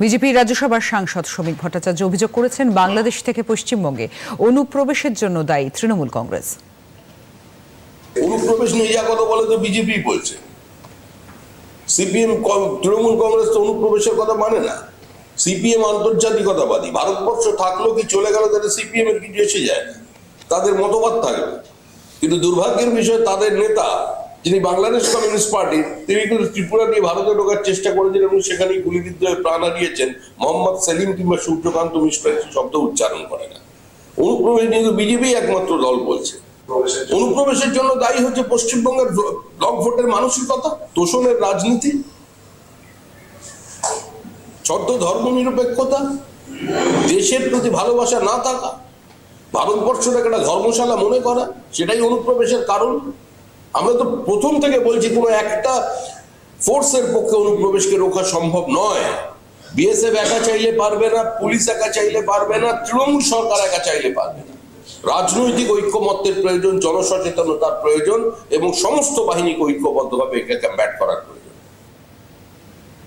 বিজেপির রাজ্যসভার সাংসদ শ্রমিক ভট্টাচার্য অভিযোগ করেছেন, বাংলাদেশ থেকে পশ্চিমবঙ্গে অনুপ্রবেশের জন্য দায়ী তৃণমূল কংগ্রেস। অনুপ্রবেশ নিয়ে যা কথা বলে তো বিজেপি বলছে। সিপিএম তৃণমূল কংগ্রেস তো অনুপ্রবেশের কথা মানে না। সিপিএম আন্তর্জাতিকতাবাদী ভারতবর্ষ থাকল কি, চলে গেল, তাদের সিপিএম এর কিছু এসে যায় না। তাদের মতবাদ থাকবে। কিন্তু দুর্ভাগ্যের বিষয়, তাদের নেতা যিনি বাংলাদেশ কমিউনিস্ট পার্টি, তিনি কিন্তু ত্রিপুরা নিয়ে ভারতে ঢোকার চেষ্টা করেছেন এবং সেখানেই গুলিবিদ্ধ প্রাণ হারিয়েছেন মোহাম্মদ সেলিম কিংবা সূর্যকান্ত মিশ্র শব্দ উচ্চারণ করে না। অনুপ্রবেশ নিয়ে তো বিজেপি একমাত্র দল বলছে। অনুপ্রবেশের জন্য দায়ী হচ্ছে পশ্চিমবঙ্গের ব্লক ভোটের মানসিকতা তোষণের রাজনীতি ছদ্ম ধর্ম নিরপেক্ষতা দেশের প্রতি ভালোবাসা না থাকা, ভারতবর্ষটাকে একটা ধর্মশালা মনে করা, সেটাই অনুপ্রবেশের কারণ। আমরা তো প্রথম থেকে বলছি, কোনো একটা ফোর্সের পক্ষে অনুপ্রবেশকে রোখা সম্ভব নয়। বিএসএফ একা চাইলে পারবে না, পুলিশ একা চাইলে পারবে না, তৃণমূল সরকার একা চাইলে পারবে না। রাজনৈতিক ঐক্যমত্যের প্রয়োজন, জনসচেতনতার প্রয়োজন, এবং সমস্ত বাহিনীকে ঐক্যবদ্ধভাবে একে ব্যাট করার